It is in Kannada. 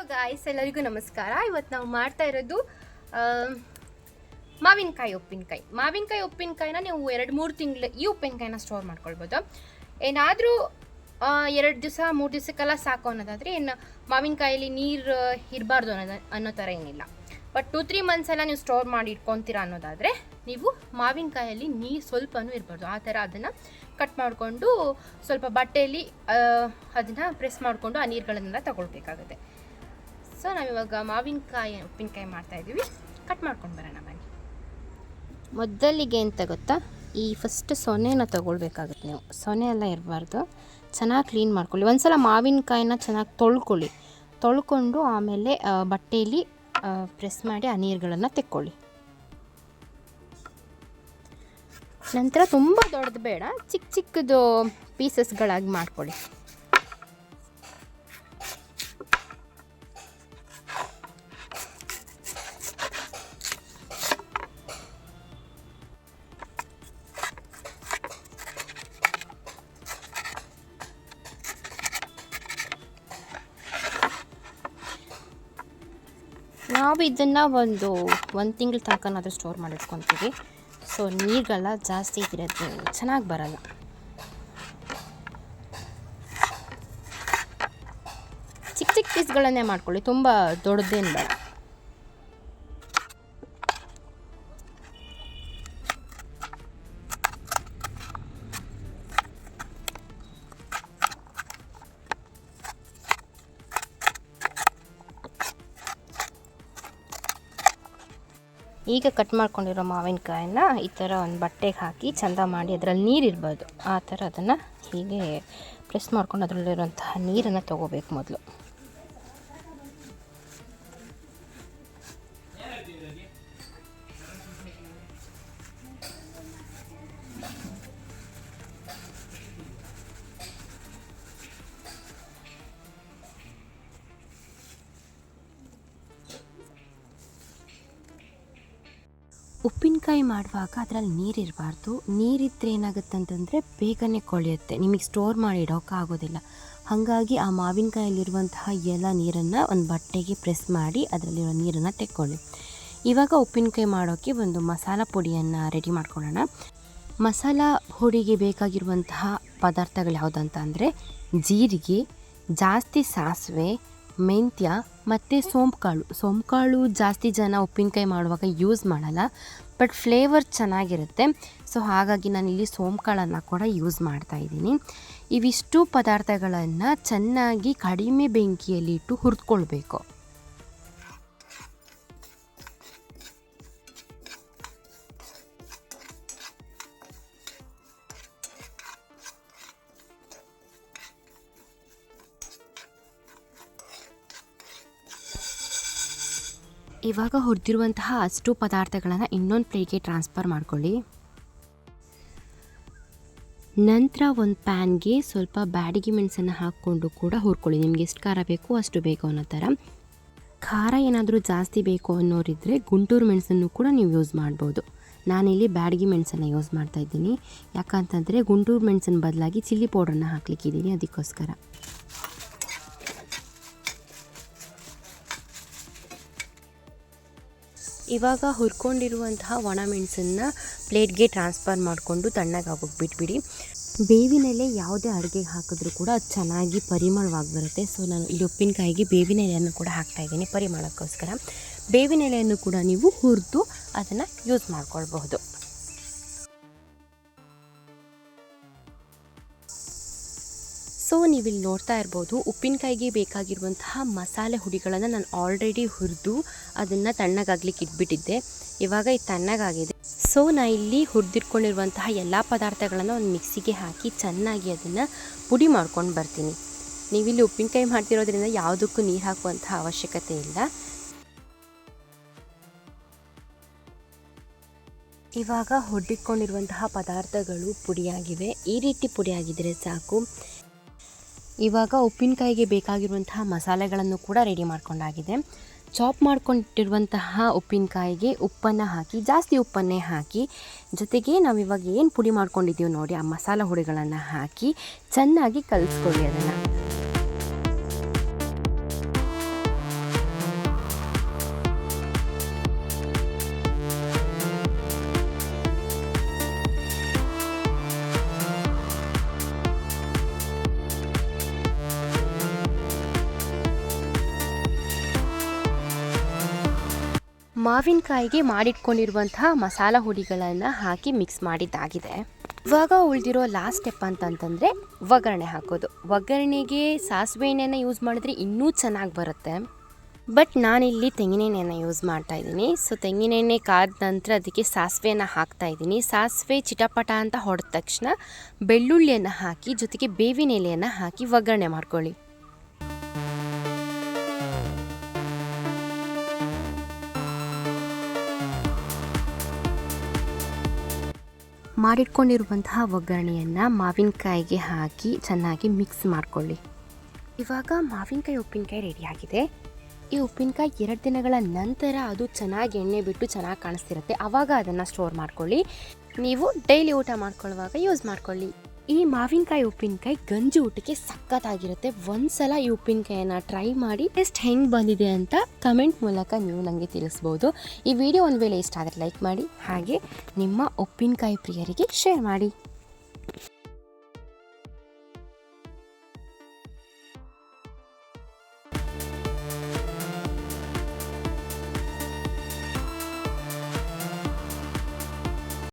ಹಲೋ ಗಾಯ್ಸ್ ಎಲ್ಲರಿಗೂ ನಮಸ್ಕಾರ. ಇವತ್ತು ನಾವು ಮಾಡ್ತಾ ಇರೋದು ಮಾವಿನಕಾಯಿ ಉಪ್ಪಿನಕಾಯಿ. ಮಾವಿನಕಾಯಿ ಉಪ್ಪಿನಕಾಯಿನ ನೀವು ಎರಡು, ಮೂರು ತಿಂಗಳು, ಈ ಉಪ್ಪಿನಕಾಯಿನ ಸ್ಟೋರ್ ಮಾಡ್ಕೊಳ್ಬೋದು. ಏನಾದರೂ ಎರಡು ದಿವಸ, ಮೂರು ದಿವಸಕ್ಕೆಲ್ಲ ಸಾಕು ಅನ್ನೋದಾದರೆ ಏನು ಮಾವಿನಕಾಯಲ್ಲಿ ನೀರು ಇರಬಾರ್ದು ಅನ್ನೋದು, ಅನ್ನೋ ಥರ ಏನಿಲ್ಲ. ಬಟ್ ಟೂ ತ್ರೀ ಮಂತ್ಸ್ ಎಲ್ಲ ನೀವು ಸ್ಟೋರ್ ಮಾಡಿ ಇಟ್ಕೊತೀರಾ ಅನ್ನೋದಾದರೆ ನೀವು ಮಾವಿನಕಾಯಲ್ಲಿ ನೀರು ಸ್ವಲ್ಪನೂ ಇರಬಾರ್ದು. ಆ ಥರ ಅದನ್ನು ಕಟ್ ಮಾಡಿಕೊಂಡು ಸ್ವಲ್ಪ ಬಟ್ಟೆಯಲ್ಲಿ ಅದನ್ನು ಪ್ರೆಸ್ ಮಾಡಿಕೊಂಡು ಆ ನೀರುಗಳನ್ನೆಲ್ಲ ತಗೊಳ್ಬೇಕಾಗುತ್ತೆ. ಸೊ, ನಾವಿವಾಗ ಮಾವಿನಕಾಯಿ, ಉಪ್ಪಿನಕಾಯಿ ಮಾಡ್ತಾ ಇದ್ದೀವಿ. ಕಟ್ ಮಾಡ್ಕೊಂಡು ಬರೋಣ, ಬನ್ನಿ. ಮೊದಲಿಗೆ ಅಂತ ಗೊತ್ತಾ? ಈ ಫಸ್ಟ್ ಸೊನೆನ ತಗೊಳ್ಬೇಕಾಗುತ್ತೆ ನೀವು. ಸೊನೆ ಎಲ್ಲ ಇರಬಾರ್ದು. ಚೆನ್ನಾಗಿ ಕ್ಲೀನ್ ಮಾಡ್ಕೊಳ್ಳಿ. ಒಂದ್ಸಲ ಮಾವಿನಕಾಯಿನ ಚೆನ್ನಾಗಿ ತೊಳ್ಕೊಳ್ಳಿ. ತೊಳ್ಕೊಂಡು ಆಮೇಲೆ ಬಟ್ಟೆಯಲ್ಲಿ ಪ್ರೆಸ್ ಮಾಡಿ ಆ ನೀರುಗಳನ್ನು ತೆಕ್ಕೊಳ್ಳಿ. ನಂತರ ತುಂಬ ದೊಡ್ಡದು ಬೇಡ. ಚಿಕ್ಕ ಚಿಕ್ಕದು ಪೀಸಸ್ಗಳಾಗಿ ಮಾಡ್ಕೊಳ್ಳಿ. ನಾವು ಇದನ್ನು ಒಂದು ಒಂದು ತಿಂಗಳ ತನಕನಾದರೂ ಸ್ಟೋರ್ ಮಾಡಿಟ್ಕೊತೀವಿ. ಸೊ ನೀರುಗಳ ಜಾಸ್ತಿ ಇದ್ರದ್ದು ಚೆನ್ನಾಗಿ ಬರಲ್ಲ. ಚಿಕ್ಕ ಚಿಕ್ಕ ಪೀಸ್ಗಳನ್ನೇ ಮಾಡ್ಕೊಳ್ಳಿ. ತುಂಬ ದೊಡ್ಡದೇನು ಬೇಡ. ಈಗ ಕಟ್ ಮಾಡ್ಕೊಂಡಿರೋ ಮಾವಿನಕಾಯನ್ನ ಈ ಥರ ಒಂದು ಬಟ್ಟೆಗೆ ಹಾಕಿ ಚಂದ ಮಾಡಿ ಅದರಲ್ಲಿ ನೀರು ಇರ್ಬೋದು. ಆ ಥರ ಅದನ್ನು ಹೀಗೆ ಪ್ರೆಸ್ ಮಾಡ್ಕೊಂಡು ಅದರಲ್ಲಿರುವಂತಹ ನೀರನ್ನು ತಗೋಬೇಕು ಮೊದಲು. ಉಪ್ಪಿನಕಾಯಿ ಮಾಡುವಾಗ ಅದರಲ್ಲಿ ನೀರಿರಬಾರ್ದು ನೀರಿದ್ದರೆ ಏನಾಗುತ್ತೆ ಅಂತಂದರೆ ಬೇಗನೆ ಕೊಳೆಯುತ್ತೆ. ನಿಮಗೆ ಸ್ಟೋರ್ ಮಾಡಿ ಇಡೋಕ್ಕಾಗೋದಿಲ್ಲ ಹಾಗಾಗಿ ಆ ಮಾವಿನಕಾಯಲ್ಲಿರುವಂತಹ ಎಲ್ಲ ನೀರನ್ನು ಒಂದು ಬಟ್ಟೆಗೆ ಪ್ರೆಸ್ ಮಾಡಿ ಅದರಲ್ಲಿರೋ ನೀರನ್ನು ತೆಕ್ಕೊಳ್ಳಿ. ಇವಾಗ ಉಪ್ಪಿನಕಾಯಿ ಮಾಡೋಕ್ಕೆ ಒಂದು ಮಸಾಲ ಪುಡಿಯನ್ನು ರೆಡಿ ಮಾಡ್ಕೊಳ್ಳೋಣ. ಮಸಾಲ ಪುಡಿಗೆ ಬೇಕಾಗಿರುವಂತಹ ಪದಾರ್ಥಗಳು ಯಾವುದಂತ ಅಂದರೆ ಜೀರಿಗೆ, ಜಾಸ್ತಿ ಸಾಸಿವೆ ಮೆಂತ್ಯ ಮತ್ತು ಸೋಂಪುಕಾಳು. ಸೋಂಪುಕಾಳು ಜಾಸ್ತಿ ಜನ ಉಪ್ಪಿನಕಾಯಿ ಮಾಡುವಾಗ ಯೂಸ್ ಮಾಡಲ್ಲ ಬಟ್ ಫ್ಲೇವರ್ ಚೆನ್ನಾಗಿರುತ್ತೆ. ಸೊ ಹಾಗಾಗಿ ನಾನಿಲ್ಲಿ ಸೋಂಪುಕಾಳನ್ನು ಕೂಡ ಯೂಸ್ ಮಾಡ್ತಾ ಇದ್ದೀನಿ. ಇವಿಷ್ಟು ಪದಾರ್ಥಗಳನ್ನು ಚೆನ್ನಾಗಿ ಕಡಿಮೆ ಬೆಂಕಿಯಲ್ಲಿಟ್ಟು ಹುರಿದ್ಕೊಳ್ಬೇಕು. ಇವಾಗ ಹುರಿದಿರುವಂತಹ ಅಷ್ಟು ಪದಾರ್ಥಗಳನ್ನು ಇನ್ನೊಂದು ಪ್ಲೇಟ್ಗೆ ಟ್ರಾನ್ಸ್ಫರ್ ಮಾಡ್ಕೊಳ್ಳಿ. ನಂತರ ಒಂದು ಪ್ಯಾನ್ಗೆ ಸ್ವಲ್ಪ ಬ್ಯಾಡಿಗೆ ಮೆಣಸನ್ನು ಹಾಕ್ಕೊಂಡು ಕೂಡ ಹುರ್ಕೊಳ್ಳಿ. ನಿಮ್ಗೆ ಎಷ್ಟು ಖಾರ ಬೇಕು ಅಷ್ಟು ಬೇಕು ಅನ್ನೋ ಥರ. ಖಾರ ಏನಾದರೂ ಜಾಸ್ತಿ ಬೇಕು ಅನ್ನೋರಿದ್ದರೆ ಗುಂಟೂರು ಮೆಣಸನ್ನು ಕೂಡ ನೀವು ಯೂಸ್ ಮಾಡ್ಬೋದು. ನಾನಿಲ್ಲಿ ಬ್ಯಾಡಗಿ ಮೆಣಸನ್ನು ಯೂಸ್ ಮಾಡ್ತಾ ಇದ್ದೀನಿ. ಯಾಕಂತಂದರೆ ಗುಂಟೂರು ಮೆಣಸಿನ ಬದಲಾಗಿ ಚಿಲ್ಲಿ ಪೌಡ್ರನ್ನ ಹಾಕ್ಲಿಕ್ಕಿದ್ದೀನಿ ಅದಕ್ಕೋಸ್ಕರ. ಇವಾಗ ಹುರ್ಕೊಂಡಿರುವಂತಹ ಒಣಮೆಣಸನ್ನು ಪ್ಲೇಟ್ಗೆ ಟ್ರಾನ್ಸ್ಫರ್ ಮಾಡಿಕೊಂಡು ತಣ್ಣಗಾಗೋಗಿ ಬಿಟ್ಬಿಡಿ. ಬೇವಿನ ಎಲೆ ಯಾವುದೇ ಅಡುಗೆಗೆ ಹಾಕಿದ್ರೂ ಕೂಡ ಅದು ಚೆನ್ನಾಗಿ ಪರಿಮಳವಾಗಿ ಬರುತ್ತೆ. ಸೊ ನಾನು ಇಲ್ಲಿ ಉಪ್ಪಿನಕಾಯಿಗೆ ಬೇವಿನ ಎಲೆಯನ್ನು ಕೂಡ ಹಾಕ್ತಾ ಇದ್ದೀನಿ ಪರಿಮಳಕ್ಕೋಸ್ಕರ. ಬೇವಿನ ಎಲೆಯನ್ನು ಕೂಡ ನೀವು ಹುರಿದು ಅದನ್ನು ಯೂಸ್ ಮಾಡ್ಕೊಳ್ಬಹುದು. ಸೊ ನೀವಿಲ್ಲಿ ನೋಡ್ತಾ ಇರ್ಬೋದು, ಉಪ್ಪಿನಕಾಯಿಗೆ ಬೇಕಾಗಿರುವಂತಹ ಮಸಾಲೆ ಹುಡಿಗಳನ್ನು ನಾನು ಆಲ್ರೆಡಿ ಹುರಿದು ಅದನ್ನು ತಣ್ಣಗಾಗ್ಲಿಕ್ಕೆ ಇಟ್ಬಿಟ್ಟಿದ್ದೆ. ಇವಾಗ ಇದು ತಣ್ಣಗಾಗಿದೆ. ಸೊ ನಾ ಇಲ್ಲಿ ಹುರಿದಿಟ್ಕೊಂಡಿರುವಂತಹ ಎಲ್ಲ ಪದಾರ್ಥಗಳನ್ನು ಒಂದು ಮಿಕ್ಸಿಗೆ ಹಾಕಿ ಚೆನ್ನಾಗಿ ಅದನ್ನು ಪುಡಿ ಮಾಡ್ಕೊಂಡು ಬರ್ತೀನಿ. ನೀವಿಲ್ಲಿ ಉಪ್ಪಿನಕಾಯಿ ಮಾಡ್ತಿರೋದ್ರಿಂದ ಯಾವುದಕ್ಕೂ ನೀರು ಹಾಕುವಂತಹ ಅವಶ್ಯಕತೆ ಇಲ್ಲ. ಇವಾಗ ಹೊಡ್ಡಿಕೊಂಡಿರುವಂತಹ ಪದಾರ್ಥಗಳು ಪುಡಿಯಾಗಿವೆ. ಈ ರೀತಿ ಪುಡಿಯಾಗಿದ್ದರೆ ಸಾಕು. ಇವಾಗ ಉಪ್ಪಿನಕಾಯಿಗೆ ಬೇಕಾಗಿರುವಂತಹ ಮಸಾಲೆಗಳನ್ನು ಕೂಡ ರೆಡಿ ಮಾಡ್ಕೊಂಡಾಗಿದೆ. ಚಾಪ್ ಮಾಡ್ಕೊಂಡಿರುವಂತಹ ಉಪ್ಪಿನಕಾಯಿಗೆ ಉಪ್ಪನ್ನು ಹಾಕಿ, ಜಾಸ್ತಿ ಉಪ್ಪನ್ನೇ ಹಾಕಿ, ಜೊತೆಗೆ ನಾವು ಇವಾಗ ಏನು ಪುಡಿ ಮಾಡ್ಕೊಂಡಿದ್ದೀವಿ ನೋಡಿ, ಆ ಮಸಾಲೆ ಹುಡಿಗಳನ್ನು ಹಾಕಿ ಚೆನ್ನಾಗಿ ಕಲಿಸ್ಕೊಳ್ಳಿ ಅದನ್ನು. ಮಾವಿನಕಾಯಿಗೆ ಮಾಡಿಟ್ಕೊಂಡಿರುವಂತಹ ಮಸಾಲ ಹುಡಿಗಳನ್ನು ಹಾಕಿ ಮಿಕ್ಸ್ ಮಾಡಿದ್ದಾಗಿದೆ. ಇವಾಗ ಉಳಿದಿರೋ ಲಾಸ್ಟ್ ಸ್ಟೆಪ್ ಅಂತಂತಂದರೆ ಒಗ್ಗರಣೆ ಹಾಕೋದು. ಒಗ್ಗರಣೆಗೆ ಸಾಸಿವೆ ಎಣ್ಣೆನ ಯೂಸ್ ಮಾಡಿದ್ರೆ ಇನ್ನೂ ಚೆನ್ನಾಗಿ ಬರುತ್ತೆ. ಬಟ್ ನಾನಿಲ್ಲಿ ತೆಂಗಿನೆಣ್ಣೆನ ಯೂಸ್ ಮಾಡ್ತಾ ಇದ್ದೀನಿ. ಸೊ ತೆಂಗಿನೆಣ್ಣೆ ಕಾದ ನಂತರ ಅದಕ್ಕೆ ಸಾಸಿವೆಯನ್ನು ಹಾಕ್ತಾ ಇದ್ದೀನಿ. ಸಾಸಿವೆ ಚಿಟಪಟ ಅಂತ ಹೊಡೆದ ತಕ್ಷಣ ಬೆಳ್ಳುಳ್ಳಿಯನ್ನು ಹಾಕಿ ಜೊತೆಗೆ ಬೇವಿನ ಎಲೆಯನ್ನು ಹಾಕಿ ಒಗ್ಗರಣೆ ಮಾಡ್ಕೊಳ್ಳಿ. ಮಾಡಿಟ್ಕೊಂಡಿರುವಂತಹ ಒಗ್ಗರಣೆಯನ್ನು ಮಾವಿನಕಾಯಿಗೆ ಹಾಕಿ ಚೆನ್ನಾಗಿ ಮಿಕ್ಸ್ ಮಾಡಿಕೊಳ್ಳಿ. ಇವಾಗ ಮಾವಿನಕಾಯಿ ಉಪ್ಪಿನಕಾಯಿ ರೆಡಿಯಾಗಿದೆ ಈ ಉಪ್ಪಿನಕಾಯಿ ಎರಡು ದಿನಗಳ ನಂತರ ಅದು ಚೆನ್ನಾಗಿ ಎಣ್ಣೆ ಬಿಟ್ಟು ಚೆನ್ನಾಗಿ ಕಾಣಿಸ್ತಿರುತ್ತೆ. ಆವಾಗ ಅದನ್ನು ಸ್ಟೋರ್ ಮಾಡ್ಕೊಳ್ಳಿ. ನೀವು ಡೈಲಿ ಊಟ ಮಾಡ್ಕೊಳ್ಳುವಾಗ ಯೂಸ್ ಮಾಡ್ಕೊಳ್ಳಿ. ಈ ಮಾವಿನಕಾಯಿ ಉಪ್ಪಿನಕಾಯಿ ಗಂಜಿ ಊಟಕ್ಕೆ ಸಖತ್ತಾಗಿರುತ್ತೆ. ಒಂದ್ಸಲ ಈ ಉಪ್ಪಿನಕಾಯಿನ ಟ್ರೈ ಮಾಡಿ ಟೇಸ್ಟ್ ಹೆಂಗೆ ಬಂದಿದೆ ಅಂತ ಕಮೆಂಟ್ ಮೂಲಕ ನೀವು ನನಗೆ ತಿಳಿಸ್ಬೋದು. ಈ ವಿಡಿಯೋ ಒಂದು ವೇಳೆ ಇಷ್ಟ ಆದರೆ ಲೈಕ್ ಮಾಡಿ, ಹಾಗೆ ನಿಮ್ಮ ಉಪ್ಪಿನಕಾಯಿ ಪ್ರಿಯರಿಗೆ ಶೇರ್ ಮಾಡಿ.